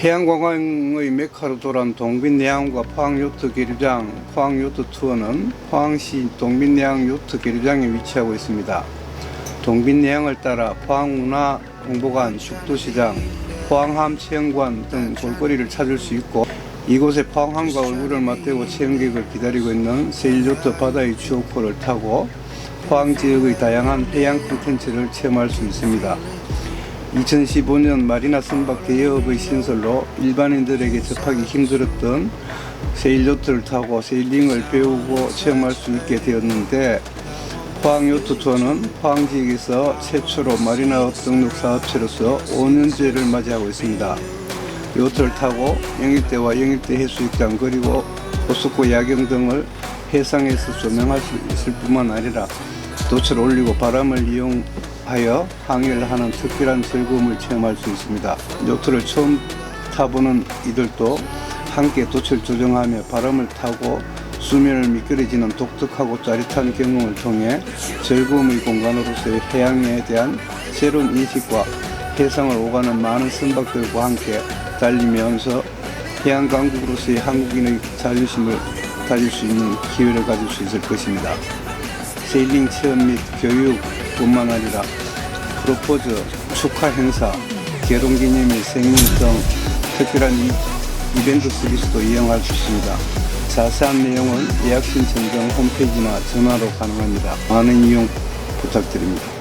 해양관광의 메카로 돌아온 동빈내항과 포항요트 계류장, 포항요트 투어는 포항시 동빈내항 요트 계류장에 위치하고 있습니다. 동빈내항을 따라 포항문화홍보관, 숙도시장, 포항함 체험관 등 볼거리를 찾을 수 있고 이곳에 포항함과 얼굴을 맞대고 체험객을 기다리고 있는 세일요트 바다의 추억호를 타고 포항 지역의 다양한 해양 콘텐츠를 체험할 수 있습니다. 2015년 마리나 선박 대여업의 신설로 일반인들에게 접하기 힘들었던 세일요트를 타고 세일링을 배우고 체험할 수 있게 되었는데 포항 요트 투어는 포항 지역에서 최초로 마리나업 등록 사업체로서 5년째를 맞이하고 있습니다. 요트를 타고 영일대와 영일대 해수욕장 그리고 호수코 야경 등을 해상에서 조명할 수 있을 뿐만 아니라 돛을 올리고 바람을 이용 하여 항해를 하는 특별한 즐거움을 체험할 수 있습니다. 요트를 처음 타보는 이들도 함께 돛을 조정하며 바람을 타고 수면을 미끄러지는 독특하고 짜릿한 경험을 통해 즐거움의 공간으로서의 해양에 대한 새로운 인식과 해상을 오가는 많은 선박들과 함께 달리면서 해양 강국으로서의 한국인의 자존심을 달릴 수 있는 기회를 가질 수 있을 것입니다. 세일링 체험 및 교육뿐만 아니라 프로포즈, 축하 행사, 결혼 기념일, 생일 등 특별한 이, 이벤트 서비스도 이용할 수 있습니다. 자세한 내용은 예약 신청 등 홈페이지나 전화로 가능합니다. 많은 이용 부탁드립니다.